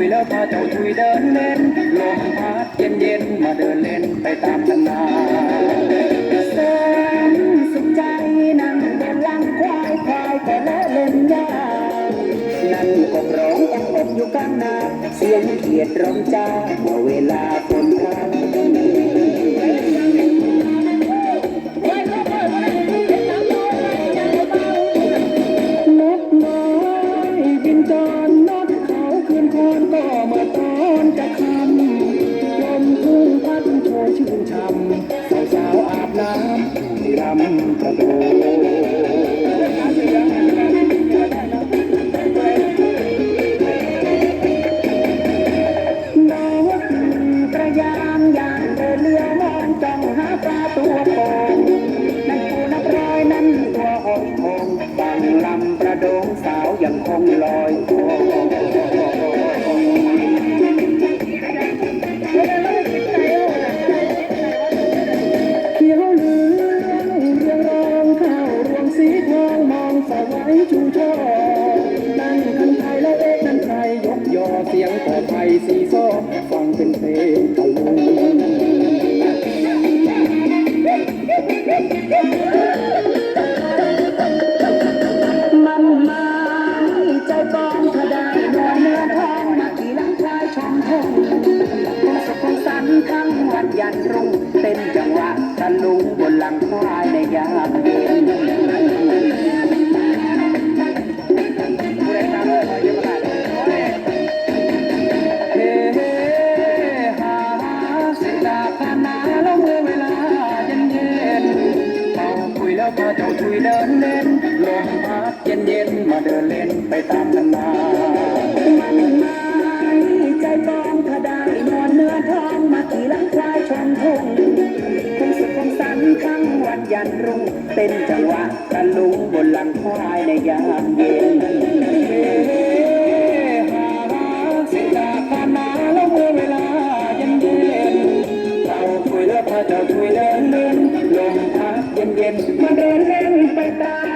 พาเจ้าทุยเดินเล่นลมพัดเย็นเย็นมาเดินเล่นไปตามธนาแสนสุขใจนั่งบนหลังควายควายแต่ละเล่นยานั่นก็ร้องแอบอบอยู่กลางนาเสียงเขียดร้องจ้าเมื่อเวลาฝนพร อนก็มาตอนจะคำลมพุ่งพัดโชยชื่นช่ำสาวสาวอาบน้ำที่รำกระโดนกระยางยางเดินเรือมองจ้องหาปลาตัวโป่งนั่นปูนับร้อยนั่นตัวหอยทองบังลำประโดงสาวยังคงลอยตัว ชูช่อนั่นคันไทยและเอ๊ะนั่นใครยกยอเสียงขอไทยสีซ้อฟังเป็นเพลงตะลุงมันมาใจกองเธอได้นเนื้อทองมาขี่ลังควายชมทงคงสุขคงสันทั้งวันยันรุ่งเต้นจังหวะตะลุงบนหลังควายในยามเย็น ยันรุ่งเต้นจังหวะตะลุงบนหลังควายในยามเย็นเราคุยแล้วพอจะคุยแล้วเล่นลมพัดเย็นๆมันเดินเล่นไปตา